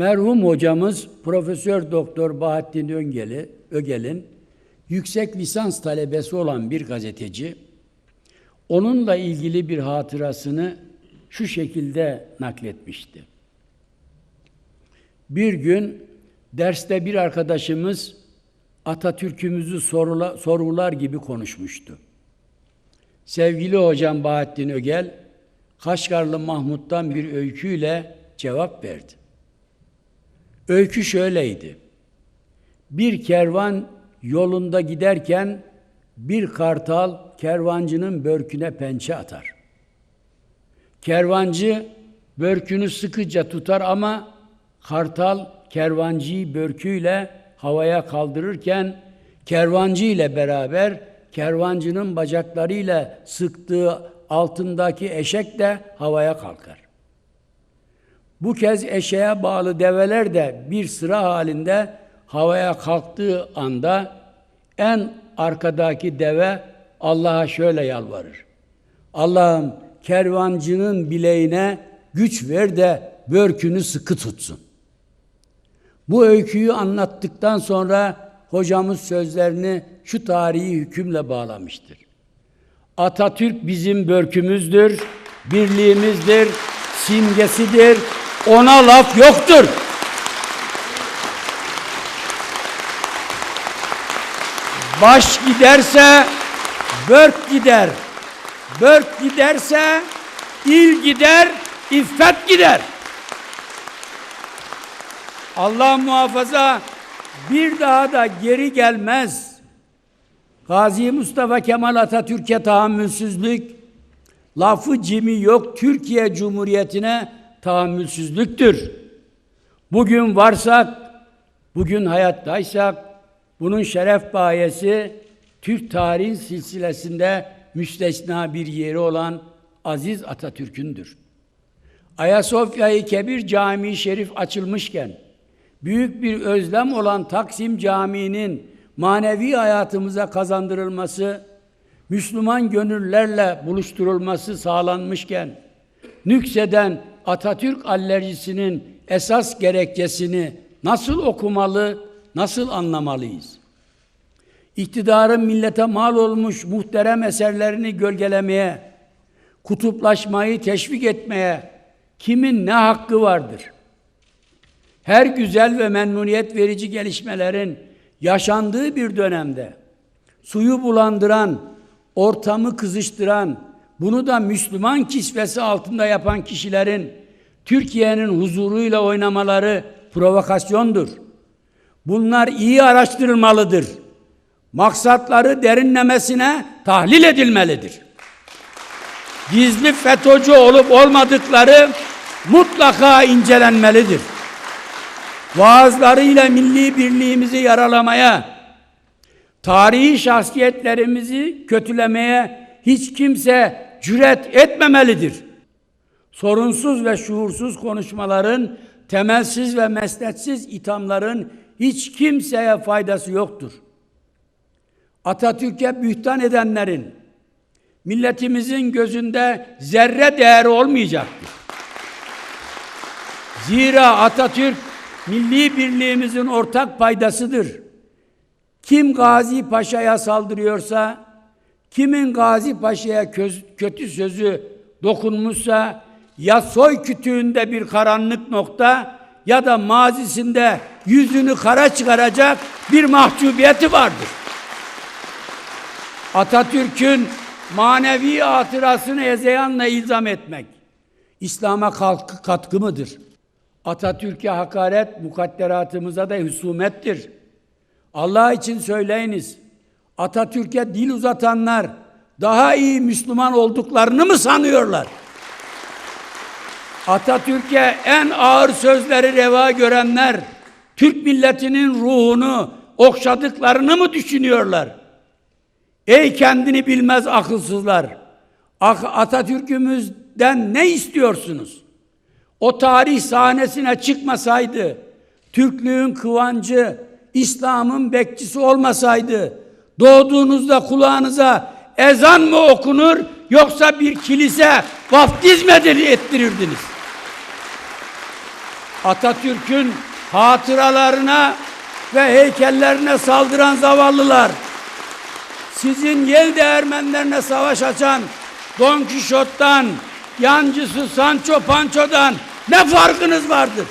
Merhum hocamız Profesör Doktor Bahattin Öngeli, Ögel'in yüksek lisans talebesi olan bir gazeteci onunla ilgili bir hatırasını şu şekilde nakletmişti. Bir gün derste bir arkadaşımız Atatürk'ümüzü sorula, sorgular gibi konuşmuştu. Sevgili hocam Bahattin Ögel, Kaşgarlı Mahmut'tan bir öyküyle cevap verdi. Öykü şöyleydi. Bir kervan yolunda giderken bir kartal kervancının börküne pençe atar. Kervancı börkünü sıkıca tutar ama kartal kervancıyı börküyle havaya kaldırırken kervancı ile beraber kervancının bacaklarıyla sıktığı altındaki eşek de havaya kalkar. Bu kez eşeğe bağlı develer de bir sıra halinde havaya kalktığı anda en arkadaki deve Allah'a şöyle yalvarır. Allah'ım kervancının bileğine güç ver de börkünü sıkı tutsun. Bu öyküyü anlattıktan sonra hocamız sözlerini şu tarihi hükümle bağlamıştır. Atatürk bizim börkümüzdür, birliğimizdir, simgesidir. Ona laf yoktur. Baş giderse börk gider. Börk giderse il gider, iffet gider. Allah muhafaza bir daha da geri gelmez. Gazi Mustafa Kemal Atatürk'e tahammülsüzlük, lafı cimi yok Türkiye Cumhuriyeti'ne tahammülsüzlüktür. Bugün varsak, bugün hayattaysak, bunun şeref bayesi Türk tarihin silsilesinde müstesna bir yeri olan Aziz Atatürk'ündür. Ayasofya-i Kebir Camii Şerif açılmışken, büyük bir özlem olan Taksim Camii'nin manevi hayatımıza kazandırılması, Müslüman gönüllerle buluşturulması sağlanmışken, nükseden Atatürk alerjisinin esas gerekçesini nasıl okumalı, nasıl anlamalıyız? İktidarın millete mal olmuş muhterem eserlerini gölgelemeye, kutuplaşmayı teşvik etmeye kimin ne hakkı vardır? Her güzel ve memnuniyet verici gelişmelerin yaşandığı bir dönemde suyu bulandıran, ortamı kızıştıran, bunu da Müslüman kisvesi altında yapan kişilerin Türkiye'nin huzuruyla oynamaları provokasyondur. Bunlar iyi araştırılmalıdır. Maksatları derinlemesine tahlil edilmelidir. Gizli FETÖ'cü olup olmadıkları mutlaka incelenmelidir. Vaazlarıyla milli birliğimizi yaralamaya, tarihi şahsiyetlerimizi kötülemeye hiç kimse cüret etmemelidir. Sorunsuz ve şuursuz konuşmaların, temelsiz ve mesnetsiz ithamların hiç kimseye faydası yoktur. Atatürk'e bühtan edenlerin milletimizin gözünde zerre değeri olmayacaktır. Zira Atatürk milli birliğimizin ortak paydasıdır. Kim Gazi Paşa'ya saldırıyorsa, kimin Gazi Paşa'ya kötü sözü dokunmuşsa ya soy kütüğünde bir karanlık nokta ya da mazisinde yüzünü kara çıkaracak bir mahcubiyeti vardır. Atatürk'ün manevi hatırasını ezeyanla ilzam etmek İslam'a katkı mıdır? Atatürk'e hakaret mukadderatımıza da husumettir. Allah için söyleyiniz. Atatürk'e dil uzatanlar daha iyi Müslüman olduklarını mı sanıyorlar? Atatürk'e en ağır sözleri reva görenler Türk milletinin ruhunu okşadıklarını mı düşünüyorlar? Ey kendini bilmez akılsızlar! Atatürk'ümüzden ne istiyorsunuz? O tarih sahnesine çıkmasaydı, Türklüğün kıvancı, İslam'ın bekçisi olmasaydı, doğduğunuzda kulağınıza ezan mı okunur yoksa bir kilise vaftiz mi ettirirdiniz? Atatürk'ün hatıralarına ve heykellerine saldıran zavallılar, sizin yel değirmenlerine savaş açan Don Kişot'tan, yancısı Sancho Pancho'dan ne farkınız vardır?